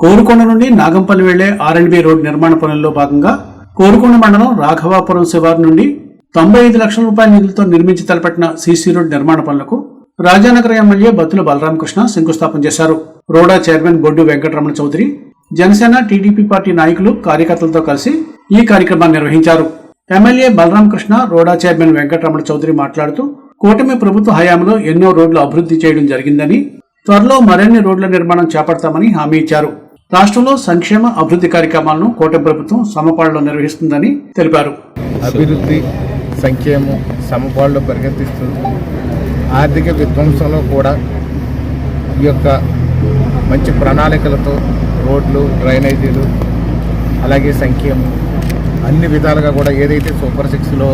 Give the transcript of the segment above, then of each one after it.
కోరుకొండ నుండి నాగంపల్లి వెళ్ళే ఆర్ఎండ్బి రోడ్ నిర్మాణ పనుల్లో భాగంగా కోరుకొండ మండలం రాఘవాపురం శివారు నుండి తొంభై ఐదు లక్షల రూపాయల నిధులతో నిర్మించి తలపెట్టిన సీసీ రోడ్ నిర్మాణ పనులకు రాజానగర్ ఎమ్మెల్యే బత్తుల బలరామకృష్ణ శంకుస్థాపన చేశారు. రోడా chairman Boddu Venkataramana Chowdary Janasena TDP party నాయకులు కార్యకర్తలతో కలిసి ఈ కార్యక్రమాన్ని నిర్వహించారు. ఎమ్మెల్యే బలరామకృష్ణ రోడా చైర్మన్ వెంకటరమణ చౌదరి మాట్లాడుతూ కూటమి ప్రభుత్వ హయాంలో ఎన్నో రోడ్లు అభివృద్ధి చేయడం జరిగిందని త్వరలో మరిన్ని రోడ్ల నిర్మాణం చేపడతామని హామీ ఇచ్చారు. రాష్ట్రంలో సంక్షేమ అభివృద్ధి కార్యక్రమాలను కూటమి ప్రభుత్వం సమపాళ్ళలో నిర్వహిస్తుందని తెలిపారు. అభివృద్ధి సంక్షేమం సమపాళ్ళు పరిగెత్తిస్తుంది ఆర్థిక విధ్వంసంలో కూడా ఈ యొక్క మంచి ప్రణాళికలతో రోడ్లు డ్రైనేజీలు అలాగే సంక్షేమం అన్ని విధాలుగా కూడా ఏదైతే సూపర్ సిక్స్లో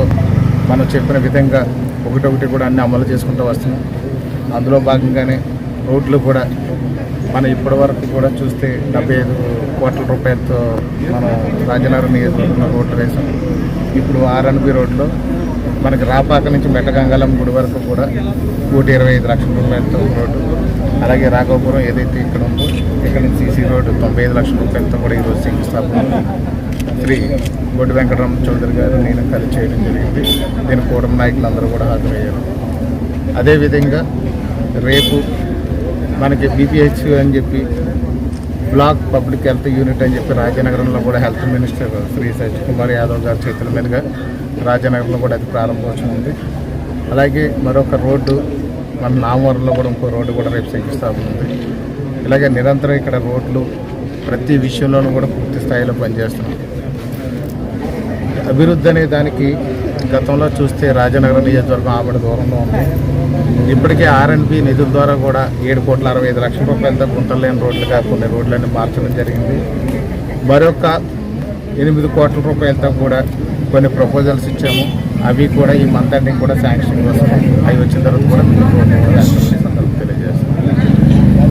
మనం చెప్పిన విధంగా ఒకటొకటి కూడా అన్ని అమలు చేసుకుంటూ వస్తున్నాం. అందులో భాగంగానే రోడ్లు కూడా మనం ఇప్పటి వరకు కూడా చూస్తే డెబ్బై ఐదు కోట్ల రూపాయలతో మనం రాజనగరం నియోజకవర్గంలో రోడ్లు వేసాం. ఇప్పుడు ఆర్ఎన్బి రోడ్లో మనకి రాపాక నుంచి మెట్టగంగాలం గుడి వరకు కూడా కోటి ఇరవై ఐదు లక్షల రూపాయలతో రోడ్డు. అలాగే రాఘవపురం ఏదైతే ఇక్కడ ఉందో ఇక్కడ నుంచి సీసీ రోడ్డు తొంభై ఐదు లక్షల రూపాయలతో కూడా ఈరోజు శంకుస్థాపన శ్రీ బొడ్డు వెంకటరమణ చౌదరి గారు నేను కలిసి చేయడం జరిగింది. దీని కూటమి నాయకులు అందరూ కూడా హాజరయ్యారు. అదేవిధంగా రేపు మనకి బీపీహెచ్ అని చెప్పి బ్లాక్ పబ్లిక్ హెల్త్ యూనిట్ అని చెప్పి రాజనగరంలో కూడా హెల్త్ మినిస్టర్ శ్రీ సత్యకుమార్ యాదవ్ గారి చేతుల మీదుగా రాజనగరంలో కూడా అది ప్రారంభోత్సవం అలాగే మరొక రోడ్డు మన నామవరంలో కూడా ఇంకో రోడ్డు కూడా రేపు శంకుస్థాపన ఉంది. ఇలాగే నిరంతరం ఇక్కడ రోడ్లు ప్రతి విషయంలోనూ కూడా పూర్తి స్థాయిలో పనిచేస్తున్నాం అభివృద్ధి అనే దానికి గతంలో చూస్తే రాజనగరం నియోజకవర్గం ఆవిడ దూరంలో ఉంది. ఇప్పటికే ఆర్ఎన్బి నిధుల ద్వారా కూడా ఏడు కోట్ల అరవై ఐదు లక్షల రూపాయలతో గుంటలేని రోడ్లుగా కొన్ని రోడ్లన్నీ మార్చడం జరిగింది. మరొక ఎనిమిది కోట్ల రూపాయలతో కూడా కొన్ని ప్రపోజల్స్ ఇచ్చాము. అవి కూడా ఈ మంత్ ఎండింగ్ కూడా శాంక్షన్ వస్తాయి అవి వచ్చిన తర్వాత కూడా